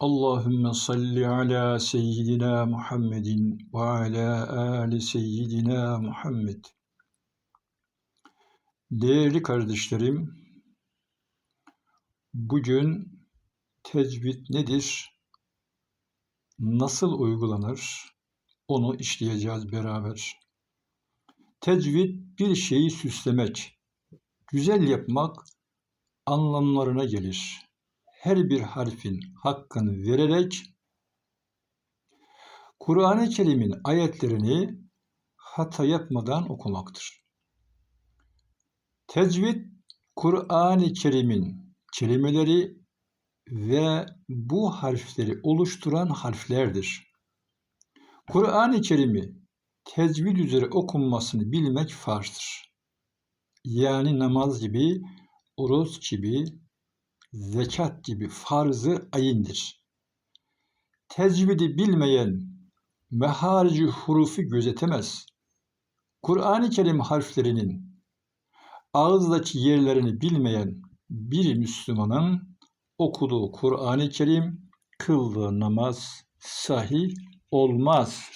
Allahümme salli ala seyyidina Muhammedin ve ala ali seyyidina. Değerli kardeşlerim, bugün tecvid nedir? Nasıl uygulanır? Onu işleyeceğiz beraber. Tecvid bir şeyi süslemek, güzel yapmak anlamlarına gelir her bir harfin hakkını vererek Kur'an-ı Kerim'in ayetlerini hata yapmadan okumaktır. Tecvid, Kur'an-ı Kerim'in kelimeleri ve bu harfleri oluşturan harflerdir. Kur'an-ı Kerim'i tecvid üzere okunmasını bilmek farzdır. Yani namaz gibi, oruç gibi, zekat gibi farzı ayindir. Tecvidi bilmeyen meharici hurufu gözetemez. Kur'an-ı Kerim harflerinin ağızdaki yerlerini bilmeyen bir Müslümanın okuduğu Kur'an-ı Kerim, kıldığı namaz sahih olmaz.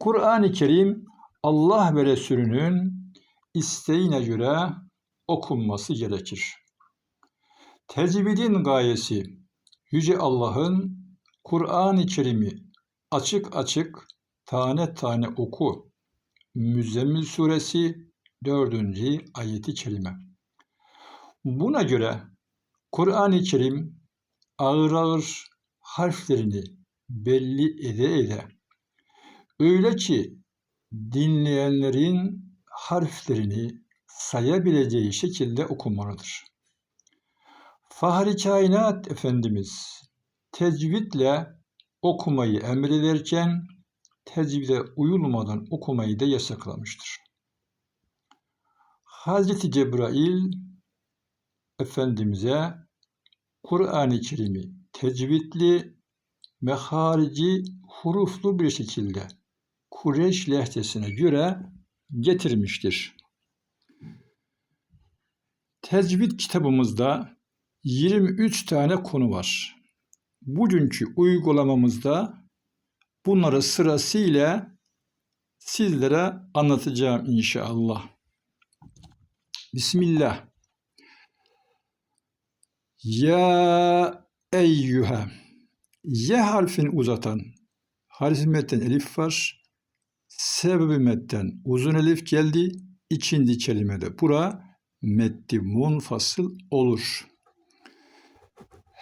Kur'an-ı Kerim Allah ve Resulünün isteğine göre okunması gerekir. Tecvidin gayesi Yüce Allah'ın Kur'an-ı Kerim'i açık açık tane tane oku. Müzzemmil suresi 4. ayeti kerime. Buna göre Kur'an-ı Kerim ağır ağır harflerini belli ede ede öyle ki dinleyenlerin harflerini sayabileceği şekilde okumalıdır. Fahri Kainat Efendimiz tecvidle okumayı emrederken tecvide uyulmadan okumayı da yasaklamıştır. Hazreti Cebrail Efendimiz'e Kur'an-ı Kerim'i tecvidli ve harici huruflu bir şekilde Kureyş lehçesine göre getirmiştir. Tecvid kitabımızda 23 tane konu var. Bugünkü uygulamamızda bunları sırasıyla sizlere anlatacağım inşallah. Bismillah. Ya eyyühe. Y harfini uzatan harf metten elif var. Sebebi metten uzun elif geldi. İkinci kelimede bura meddi munfasıl olur.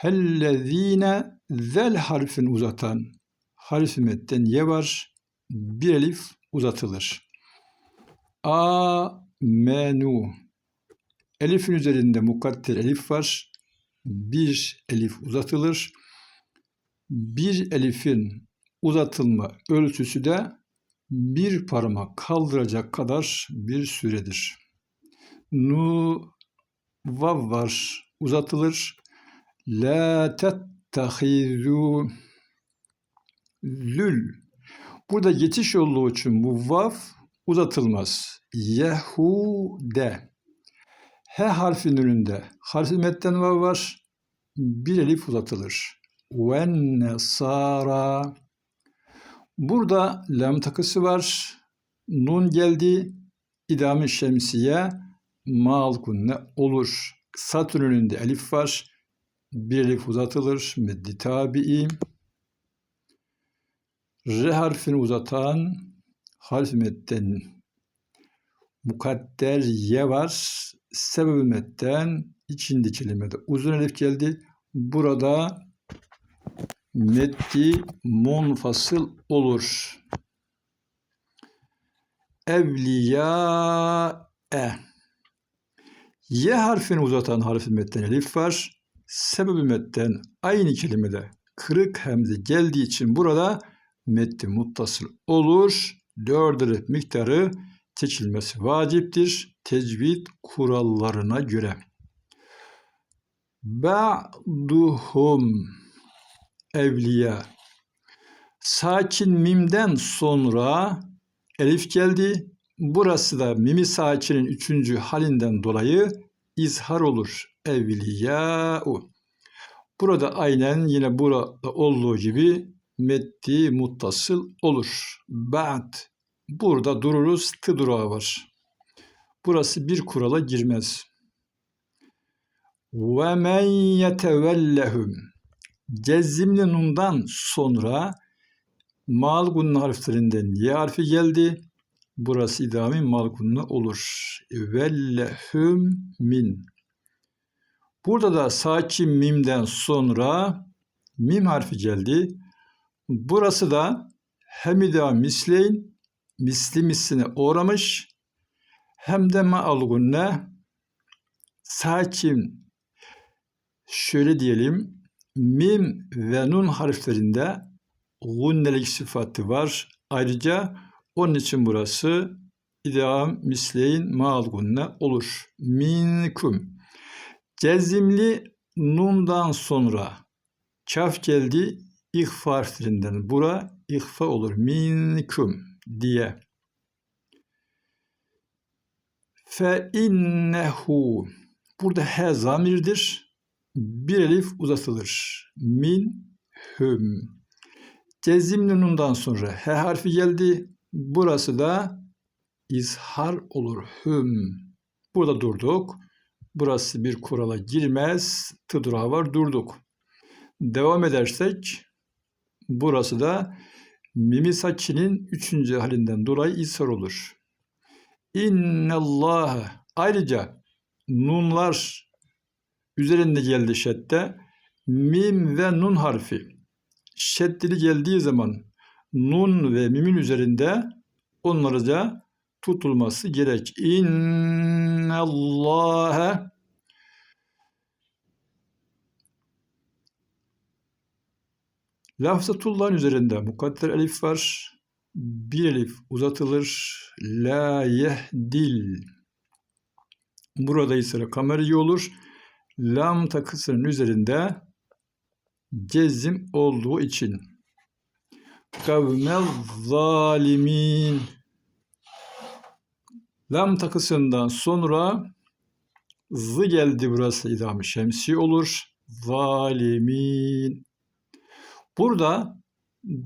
Hellezine zel harfin uzatan harf metten ye var. Bir elif uzatılır. A menu Elifin üzerinde mukadder elif var. Bir elif uzatılır. Bir elifin uzatılma ölçüsü de bir parmak kaldıracak kadar bir süredir. Nu vav var uzatılır. La tettehizu zül. Burada geçiş olduğu için bu vav uzatılmaz. Yehude. H harfinin önünde harf metten vav var. Bir elif uzatılır. Ve nesara. Burada lam takısı var. Nun geldi. İdam-ı şemsiye mal kunne olur. Satürn önünde elif var bir elif uzatılır. Meddi tabi'i. R harfini uzatan harf metten mukadder ye var. Sebebi metten içinde kelimede uzun elif geldi. Burada meddi munfasıl olur. Evliya e. Y harfini uzatan harf metten elif var sebebi metten aynı kelimede kırık hemze geldiği için burada metti muttasıl olur. Dördür miktarı seçilmesi vaciptir. Tecvid kurallarına göre. Ba'duhum evliya sakin mimden sonra elif geldi. Burası da mimi sakinin üçüncü halinden dolayı izhar olur evliyâ'u. Burada aynen yine burada olduğu gibi meddi muttasıl olur. Ba'd. Burada dururuz. Tı durağı var. Burası bir kurala girmez. Ve men yetevellehum. Cezimli nundan sonra mal gunun harflerinden ye harfi geldi. Burası idami mal gununa olur. Vellehum min. Burada da sakin mimden sonra mim harfi geldi. Burası da hem idam misleyn misli misline uğramış hem de ma'al sakin şöyle diyelim mim ve nun harflerinde gunnelik sıfatı var. Ayrıca onun için burası idam misleyin ma'al gunne olur. Minkum. Cezimli nundan sonra kaf geldi ihfa harflerinden. Bura ihfa olur. Minkum diye. Fe innehu. Burada he zamirdir. Bir elif uzatılır. Min hüm. Cezimli nundan sonra he harfi geldi. Burası da izhar olur. Hüm. Burada durduk. Burası bir kurala girmez. Tıdura var durduk. Devam edersek burası da mimi sakinin üçüncü halinden dolayı ishar olur. İnnallâhe ayrıca nunlar üzerinde geldi şedde mim ve nun harfi şeddeli geldiği zaman nun ve mimin üzerinde onlarca tutulması gerek. İnnallâhe Lafzatullah'ın üzerinde mukadder elif var. Bir elif uzatılır. La yehdil. Burada ise kameriye olur. Lam takısının üzerinde cezim olduğu için. Kavmel zalimin. Lam takısından sonra zı geldi burası idam şemsi olur. Zalimin. Burada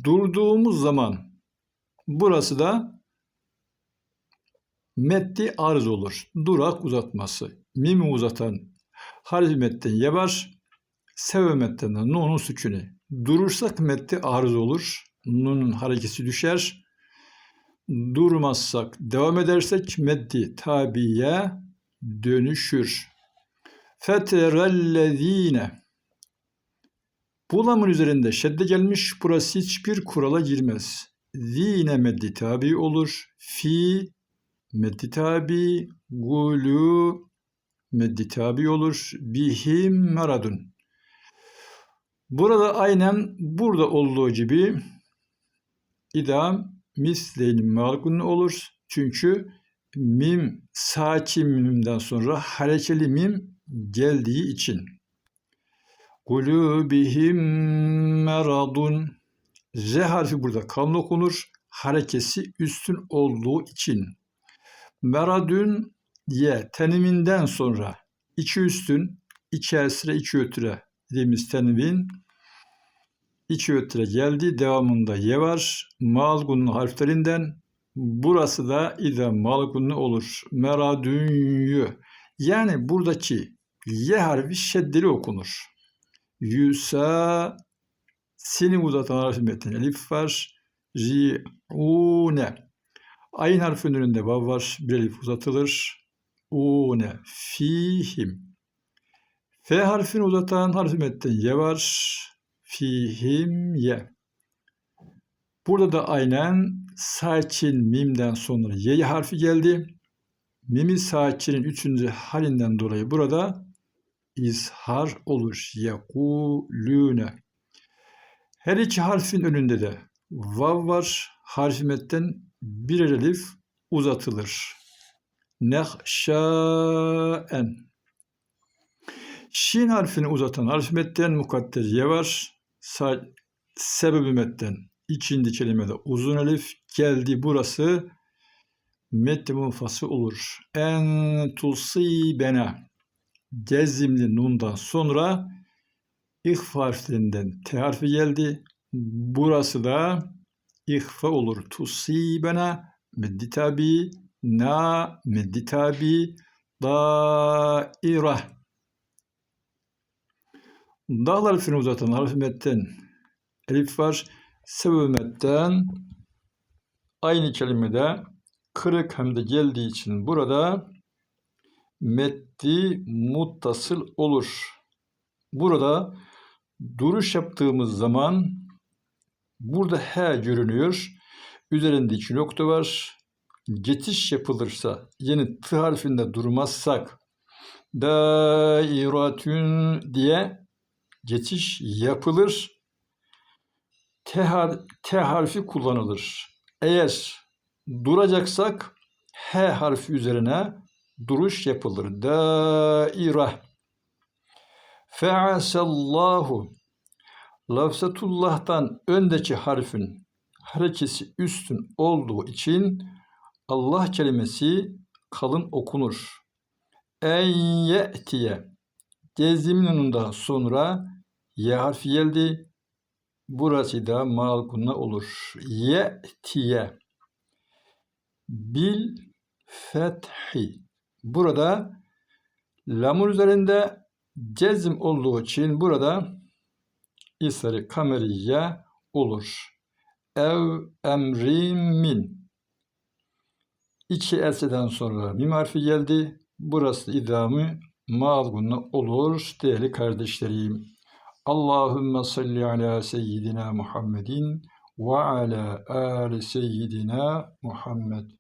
durduğumuz zaman burası da metti arz olur. Durak uzatması. Mimi uzatan harfi metten ye var. Sevmetten de nunun sükünü. Durursak metti arz olur. Nunun hareketi düşer. Durmazsak, devam edersek meddi tabiye dönüşür. Feterellezine bu lamın üzerinde şedde gelmiş. Burası hiçbir kurala girmez. Zine meddi tabi olur. Fi meddi tabi. Gulu meddi tabi olur. Bihim meradun. Burada aynen burada olduğu gibi idam misleyn malgun olur. Çünkü mim sakin mimden sonra harekeli mim geldiği için. Kulubihim meradun Z harfi burada kalın okunur. Harekesi üstün olduğu için. Meradun ye teniminden sonra iki üstün, iki esre, iki ötüre dediğimiz tenvin 2 ötre geldi. Devamında ye var. Malgunun harflerinden. Burası da ide malgunlu olur. Meradünyü. Yani buradaki ye harfi şeddeli okunur. Yüsa sinin uzatan harfi metin elif var. Riune. Ayın harfinin önünde vav var. Bir elif uzatılır. Une. Fihim. F harfini uzatan harfi metten ye var. Fihim ye. Burada da aynen sakin mimden sonra ye harfi geldi. Mimi sakinin üçüncü halinden dolayı burada izhar olur. Yekulune. Her iki harfin önünde de vav var. Harfi metten bir elif uzatılır. Nehşaen. Şin harfini uzatan harfi metten mukadder ye var. Sebebi metten ikinci kelimede uzun elif geldi. Burası metti munfası olur. En bena cezimli nundan sonra İhfa harflerinden T harfi geldi. Burası da ihfa olur. Tusibena meddi tabi, na meddi tabi, daira. Dal harfini uzatan harf metten elif var. Sebep metten aynı kelimede kırık hem de geldiği için burada meddi muttasıl olur. Burada duruş yaptığımız zaman burada H görünüyor. Üzerinde iki nokta var. Geçiş yapılırsa yeni T harfinde durmazsak dairatün diye geçiş yapılır. T, har- T harfi kullanılır. Eğer duracaksak H harfi üzerine duruş yapılır. Daira. Feasallahu. Lafzatullah'tan öndeki harfin harekesi üstün olduğu için Allah kelimesi kalın okunur. En ye'tiye. Yanından sonra ye harfi geldi. Burası da mal kunna olur. Ye'tiye. Bil fethi. Burada lamun üzerinde cezm olduğu için burada isari kameriye olur. Ev emrin min. İki elseden sonra mim harfi geldi. Burası idamı mağlubunla olur değerli kardeşlerim. Allahümme salli ala seyyidina Muhammedin ve ala ali seyyidina Muhammed.